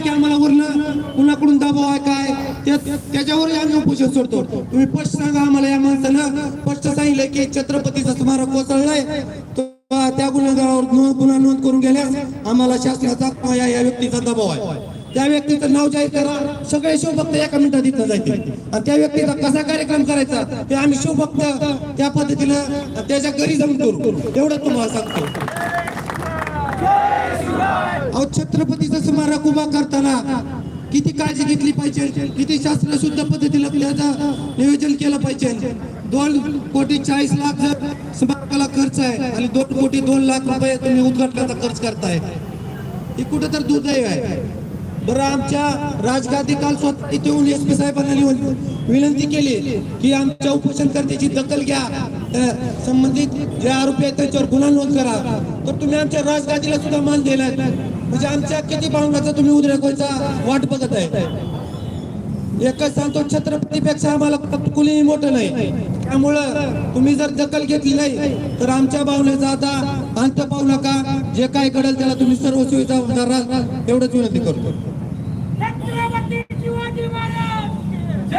की आम्हाला वरनं कुणाकडून दबाव आहे काय? त्याच्यावर त्याच्यावरही आम्ही उपोषण सोडतो. तुम्ही स्पष्ट सांगा आम्हाला या माणसानं. स्पष्ट सांगितलं की छत्रपतीचा स्मारक कोसळलाय. त्या गुन्हेगारावर नोंद- गुन्हा नोंद करून गेल्यास आम्हाला शासनाचा या या व्यक्तीचा दबाव आहे. त्या व्यक्तीचं नाव जाहीर करा. सगळे शिवभक्त एका मिनिटात इथं जायचे. आणि त्या व्यक्तीचा कसा कार्यक्रम करायचा ते आम्ही शिवभक्त त्या पद्धतीनं त्याच्या घरी जाऊन करू. एवढं तुम्हाला सांगतो. अहो छत्रपतीचा स्मारक उभा करताना किती काळजी घेतली पाहिजे? किती शास्त्र शुद्ध पद्धतीला नियोजन केलं पाहिजे? दोन कोटी चाळीस लाख स्मारकाला खर्च आहे आणि दोन कोटी दोन लाख रुपये तुम्ही उद्घाटनाचा खर्च करताय. ही कुठं तर दुर्दैव आहे. बरं आमच्या राजगादी काल स्वतः इथे येऊन एस पी साहेबांना लिहून विनंती केली की आमच्या उपोषणकर्त्याची दखल घ्या. संबंधित जे आरोपी आहेत त्यांच्यावर गुन्हा नोंद करा. तर तुम्ही आमच्या राजगादीला सुद्धा मान दिलाय. म्हणजे आमच्या किती भावनाचा तुम्ही उद्रेक व्हायचा वाट बघत आहे. एकच सांगतो छत्रपतीपेक्षा आम्हाला कुणीही मोठं नाही. त्यामुळं तुम्ही जर दखल घेतली नाही तर आमच्या भावनेचा आता अंत पाहू नका. जे काय घडेल त्याला तुम्ही सर्व सुविधा एवढंच विनंती करतो.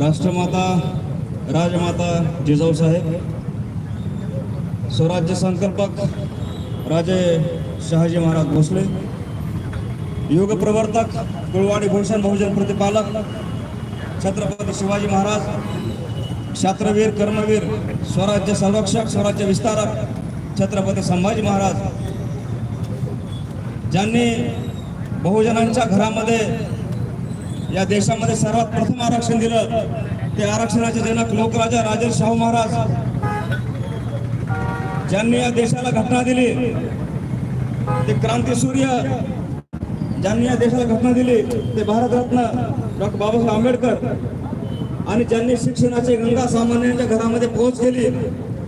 राष्ट्रमाता राजमाता जिजाऊ साहेब स्वराज्य संकल्पक राजे शहाजी महाराज भोसले योग प्रवर्तक कुळवाडी भूषण बहुजन प्रतिपालक छत्रपती शिवाजी महाराज क्षात्रवीर कर्मवीर स्वराज्य संरक्षक स्वराज्य विस्तारक छत्रपती संभाजी महाराज ज्यांनी बहुजनांच्या घरामध्ये या देशामध्ये सर्वात प्रथम आरक्षण दिलं. ते आरक्षणाचे जनक लोकराजा राजे शाहू महाराज. ज्यांनी या देशाला घटना दिली ते क्रांतीसूर्य ज्यांनी या देशाला घटना दिली ते भारतरत्न डॉक्टर बाबासाहेब आंबेडकर. आणि ज्यांनी शिक्षणाची गंगा सामान्यांच्या घरामध्ये पोहोच केली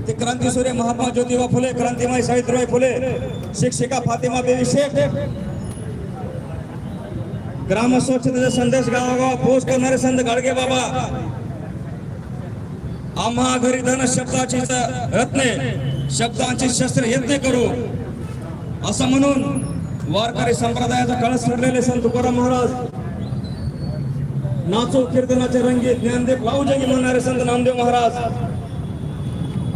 ते क्रांतीसूर्य महात्मा ज्योतिबा फुले क्रांतिमाई सावित्रीबाई फुले शिक्षिका फातिमा देवी शेख ग्राम स्वच्छतेचा संदेश गावागावा पोच करणारे संत गाडगे बाबा. आम्हा घरी धन शब्दाची रत्ने शब्दांची शस्त्र यत्ने करू. असं म्हणून वारकरी संप्रदायाचा कळस ठरलेले संत तुकाराम महाराज. नाचो कीर्तनाचे रंगीत ज्ञानदेव लावजंगी म्हणणारे संत नामदेव महाराज.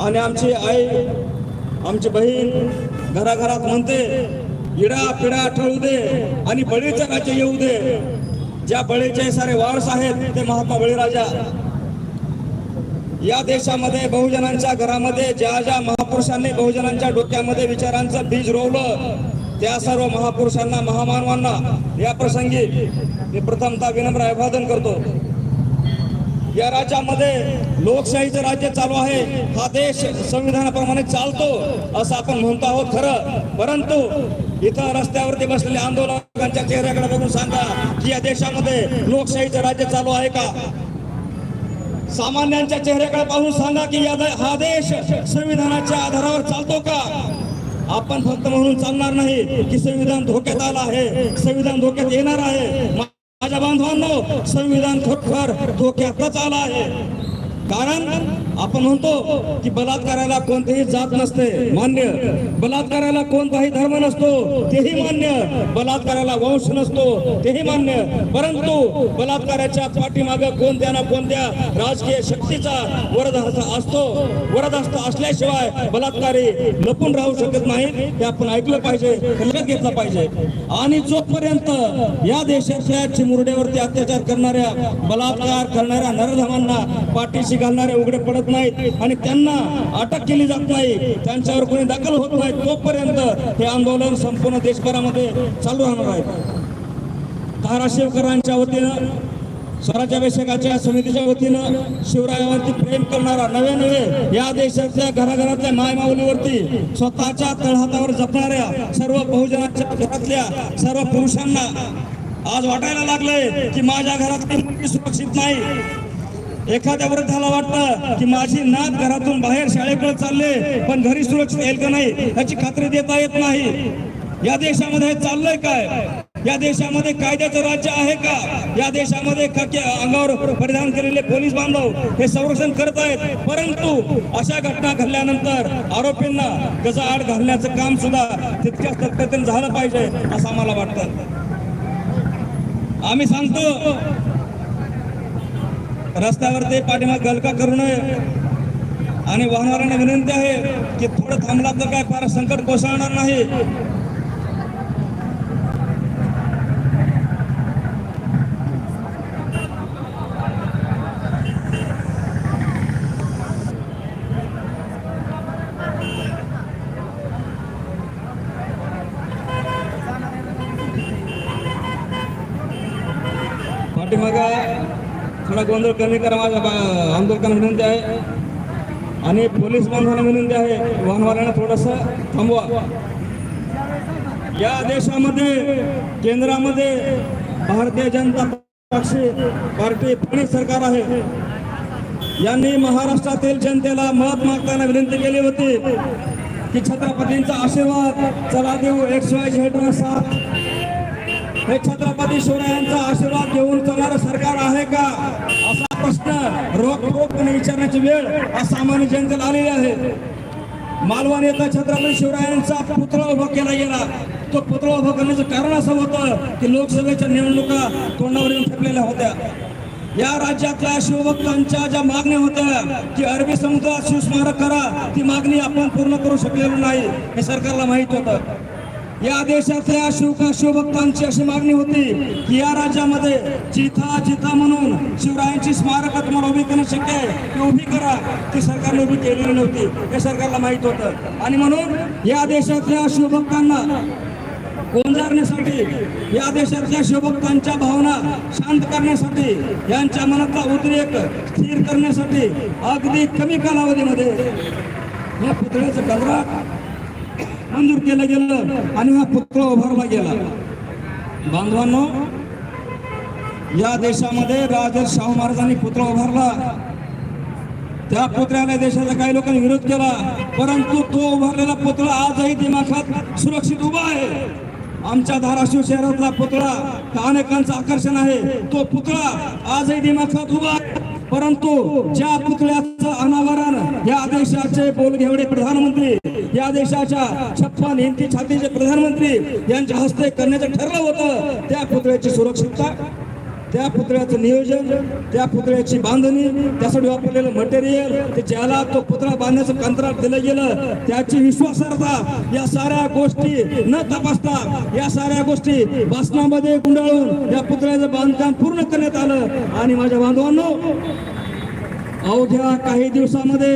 आणि आमची आई आमची बहीण घराघरात म्हणते इडा पिडा ठळू दे आणि बळीचराचे येऊ दे. ज्या बळीचे सारे वारस आहेत ते महात्मा बळीराजा. या देशामध्ये बहुजनांच्या घरामध्ये ज्या ज्या महापुरुषांनी बहुजनांच्या डोक्यामध्ये विचारांचं बीज रोवलं त्या सर्व महापुरुषांना महामानवांना या प्रसंगी मी प्रथमतः विनम्र अभिवादन करतो. या राज्यामध्ये लोकशाहीचं राज्य चालू आहे. हा देश संविधानाप्रमाणे चालतो असं आपण म्हणतो आहोत खरं. परंतु इथं रस्त्यावरती बसलेल्या आंदोलकांच्या चेहऱ्याकडे बघून सांगा की या देशामध्ये लोकशाहीचं राज्य चालू आहे का? सामान्यांच्या चेहऱ्याकडे पाहून सांगा की या हा देश संविधानाच्या आधारावर चालतो का? आपण फक्त म्हणून चालणार नाही की संविधान धोक्यात आलं आहे. संविधान धोक्यात येणार आहे. माझ्या बांधवांनो संविधान खरोखर धोक्यातच आला आहे. कारण आपण म्हणतो की बलात्काराला कोणतीही जात नसते. मान्य. बलात्काराला कोणताही धर्म नसतो तेही मान्य. बलात्काराला वंश नसतो तेही मान्य. परंतु बलात्काराच्या पाठीमाग कोणत्या ना कोणत्या राजकीय शक्तीचा वरदहस्त असतो. वरदहस्त असल्याशिवाय बलात्कारी लपून राहू शकत नाही हे आपण ऐकलं पाहिजे लक्षात घेतलं पाहिजे. आणि जोपर्यंत या देशाच्या चिमुरड्यावरती अत्याचार करणाऱ्या बलात्कार करणाऱ्या नरधमांना पाठीशी घालणारे उघडे पडत करत नाहीत आणि त्यांना अटक केली जात नाही. त्यांच्यावर कोणी दाखल होत नाही तोपर्यंत हे आंदोलन संपूर्ण देशभरामध्ये चालू राहणार आहे. धाराशिवकरांच्या वतीनं स्वराज्याभिषेकाच्या समितीच्या वतीनं शिवरायावरती प्रेम करणारा नवे नवे या देशातल्या घराघरातल्या मायमाऊलीवरती स्वतःच्या तळहातावर जपणाऱ्या सर्व बहुजनाच्या घरातल्या सर्व पुरुषांना आज वाटायला लागलंय की माझ्या घरातली मुलगी सुरक्षित नाही. एखाद्या वृद्धाला वाटतं की माझी नात घरातून बाहेर शाळेकडे चालले पण घरी सुरक्षित येईल का नाही याची खात्री देता येत नाही. या देशामध्ये हे चाललंय काय? या देशामध्ये कायद्याचं राज्य आहे का? या देशामध्ये अंगावर परिधान केलेले पोलीस बांधव हे संरक्षण करत आहेत. परंतु अशा घटना घडल्यानंतर आरोपींना गजाआड घालण्याचं काम सुद्धा तितक्याच तत्परतेने झालं पाहिजे असं आम्हाला वाटतं. आम्ही सांगतो रस्त्यावर ते पाठीमाग गलका करू नये. आणि वाहनवाल्यांना विनंती आहे की थोडं थांबला तर काय फार संकट कोसळणार नाही. पाठीमागा थोडा गोंधळ कमी करा माझ्या आंदोलकांना विनंती आहे. आणि पोलीस बांधवांना विनंती आहे. वाहनवाल्यांना थोडस थांबवा. या देशामध्ये केंद्रामध्ये भारतीय जनता पक्ष पार्टी फडणवीस सरकार आहे. यांनी महाराष्ट्रातील जनतेला मत मागताना विनंती केली होती की छत्रपतींचा आशीर्वाद चला देऊ एक्स वाय झेड हे छत्रपती शिवरायांचा आशीर्वाद घेऊन चालणारं सरकार आहे का असा प्रश्न रोख वेळ आज सामान्य जनतेला आलेली आहे. मालवण येथे छत्रपती शिवरायांचा पुतळा उभा केला गेला. तो पुतळा उभा करण्याचं कारण असं होतं की लोकसभेच्या निवडणुका तोंडावर येऊन ठेपलेल्या होत्या. या राज्यातल्या शिवभक्तांच्या ज्या मागण्या होत्या की अरबी समुद्रात शिवस्मारक करा ती मागणी आपण पूर्ण करू शकलेलो नाही हे सरकारला माहीत होतं. या देशातल्या शिवका शिवभक्तांची अशी मागणी होती की या राज्यामध्ये जिथा जिथा म्हणून शिवरायांची स्मारक तुम्हाला उभी करणं शक्य आहे ती उभी करा. ती सरकारने उभी केलेली नव्हती. हे सरकारला माहीत होतं. आणि म्हणून या देशातल्या शिवभक्तांना गोंजारण्यासाठी या देशातल्या शिवभक्तांच्या भावना शांत करण्यासाठी यांच्या मनातला उद्रेक स्थिर करण्यासाठी अगदी कमी कालावधीमध्ये या पुतळ्याचं कंत्राट मंजूर केलं गेलं आणि हा पुतळा उभारला गेला. बांधवांनो या देशामध्ये राजे शाहू महाराजांनी पुतळा उभारला. त्या पुतळ्याला देशाचा काही लोकांनी विरोध केला परंतु तो उभारलेला पुतळा आजही दिमाखात सुरक्षित उभा आहे. आमच्या धाराशिव शहरातला पुतळा हा अनेकांचं आकर्षण आहे. तो पुतळा आजही दिमाखात उभा परंतु ज्या पुतळ्याचं अनावरण या देशाचे बोलघेवडे प्रधानमंत्री या देशाच्या छप्पन हिंदी छातीचे प्रधानमंत्री यांच्या हस्ते करण्याचं ठरलं होतं त्या पुतळ्याची सुरक्षितता त्या पुतळ्याचं नियोजन त्या पुतळ्याची बांधणी त्यासाठी वापरलेलं मटेरियल ते ज्याला तो पुतळा बांधण्याचं कंत्राट दिलं गेलं त्याची विश्वासार्हता या साऱ्या गोष्टी न तपासता या साऱ्या गोष्टी भाषणामध्ये गुंडाळून या पुतळ्याचं बांधकाम पूर्ण करण्यात आलं. आणि माझ्या बांधवांनो अवघ्या काही दिवसामध्ये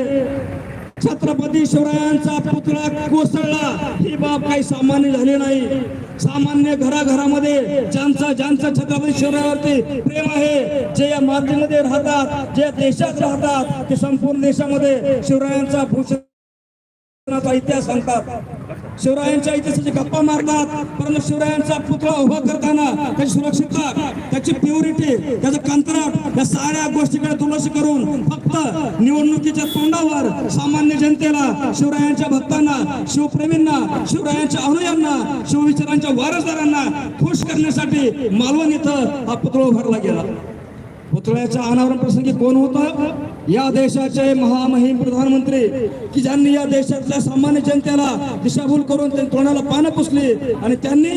छत्रपती शिवरायांचा पुतळा कोसळला. ही बाब काही सामान्य झाली नाही. सामान्य घराघरामध्ये ज्यांचा ज्यांचा छत्रपती शिवरायावरती प्रेम आहे जे या मातीमध्ये राहतात जे देशात राहतात ते संपूर्ण देशामध्ये शिवरायांचा भूषण इतिहास सांगतात. शिवरायांच्या इतिहासाची गप्पा मारतात. परंतु शिवरायांचा पुतळा उभा करताना त्याची सुरक्षितता त्याची प्युरिटी त्याचं कंत्राट या साऱ्या गोष्टीकडे दुर्लक्ष करून फक्त निवडणुकीच्या तोंडावर सामान्य जनतेला शिवरायांच्या भक्तांना शिवप्रेमींना शिवरायांच्या अनुयांना शिवविचारांच्या वारसदारांना खुश करण्यासाठी मालवण इथं हा पुतळा उभारला गेला. पुतळ्याच्या अनावरण प्रसंगी कोण होता? या देशाचे महामहिम प्रधानमंत्री की ज्यांनी या देशातल्या सामान्य जनतेला दिशाभूल करून त्यांनी तोंडाला पानं पुसली आणि त्यांनी